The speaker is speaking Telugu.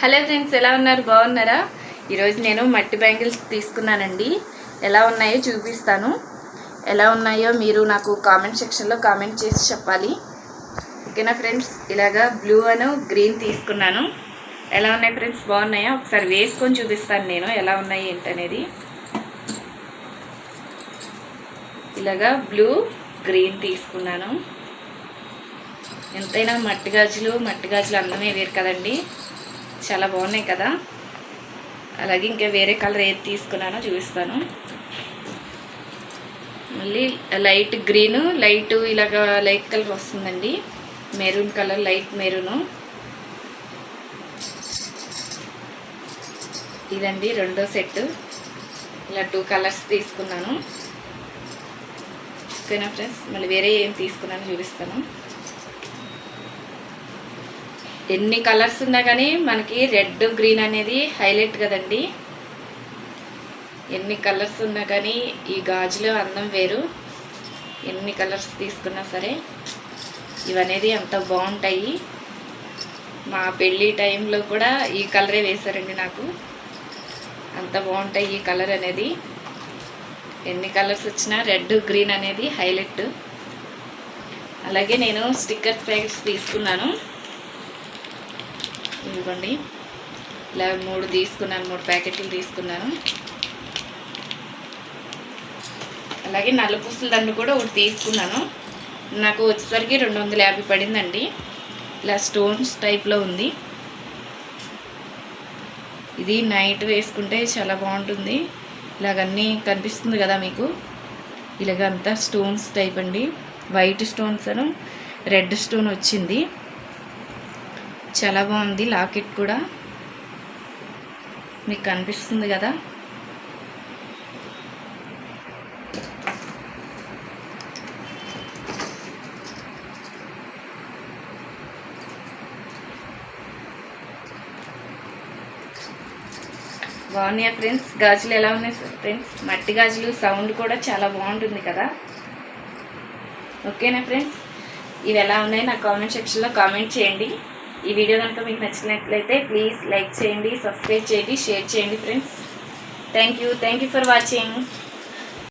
హలో ఫ్రెండ్స్ ఎలా ఉన్నారు? బాగున్నారా? ఈరోజు నేను మట్టి బ్యాంగిల్స్ తీసుకున్నానండి. ఎలా ఉన్నాయో చూపిస్తాను. ఎలా ఉన్నాయో మీరు నాకు కామెంట్ సెక్షన్లో కామెంట్ చేసి చెప్పాలి. ఓకేనా ఫ్రెండ్స్? ఇలాగా బ్లూ అను గ్రీన్ తీసుకున్నాను. ఎలా ఉన్నాయి ఫ్రెండ్స్? బాగున్నాయా? ఒకసారి వేసుకొని చూపిస్తాను నేను ఎలా ఉన్నాయి ఏంటనేది. ఇలాగా బ్లూ గ్రీన్ తీసుకున్నాను. ఎంతైనా మట్టి గాజులు మట్టి గాజులు అందమే వేరు కదండి. చాలా బాగున్నాయి కదా. అలాగే ఇంకా వేరే కలర్ ఏది తీసుకున్నానో చూపిస్తాను. మళ్ళీ లైట్ గ్రీను లైట్ ఇలాగ లైట్ కలర్ వస్తుందండి. Maroon colour light maroon. ఇదండి రెండో సెట్. ఇలా టూ కలర్స్ తీసుకున్నాను. ఓకేనా ఫ్రెండ్స్? మళ్ళీ వేరే ఏం తీసుకున్నానో చూపిస్తాను. ఎన్ని కలర్స్ ఉన్నా కానీ మనకి రెడ్ గ్రీన్ అనేది హైలైట్ కదండి. ఎన్ని కలర్స్ ఉన్నా కానీ ఈ గాజులో అందం వేరు. ఎన్ని కలర్స్ తీసుకున్నా సరే ఇవనేది అంత బాగుంటాయి. మా పెళ్ళి టైంలో కూడా ఈ కలరే వేశారండి నాకు. అంత బాగుంటాయి ఈ కలర్ అనేది. ఎన్ని కలర్స్ వచ్చినా రెడ్ గ్రీన్ అనేది హైలైట్. అలాగే నేను స్టిక్కర్ ప్యాకెట్స్ తీసుకున్నాను. ఇవ్వండి ఇలా మూడు తీసుకున్నాను మూడు ప్యాకెట్లు తీసుకున్నాను. అలాగే నల్ల పూసల దండు కూడా ఒకటి తీసుకున్నాను. నాకు వచ్చేసరికి రెండు వందల యాభై పడిందండి. ఇలా స్టోన్స్ టైప్లో ఉంది. ఇది నైట్ వేసుకుంటే చాలా బాగుంటుంది. ఇలాగన్నీ కనిపిస్తుంది కదా మీకు. ఇలాగంతా స్టోన్స్ టైప్ అండి. వైట్ స్టోన్స్ అను రెడ్ స్టోన్ వచ్చింది. చాలా బాగుంది లాకెట్ కూడా. మీకు కనిపిస్తుంది కదా? బాగున్నాయా ఫ్రెండ్స్? గాజులు ఎలా ఉన్నాయి ఫ్రెండ్స్? మట్టి గాజులు సౌండ్ కూడా చాలా బాగుంటుంది కదా? ఓకేనా ఫ్రెండ్స్? ఇవి ఎలా ఉన్నాయి? నా కామెంట్ సెక్షన్లో కామెంట్ చేయండి. ఈ వీడియో కనుక మీకు నచ్చినట్లయితే ప్లీజ్ లైక్ చేయండి సబ్స్క్రైబ్ చేయండి షేర్ చేయండి friends. Thank you thank you for watching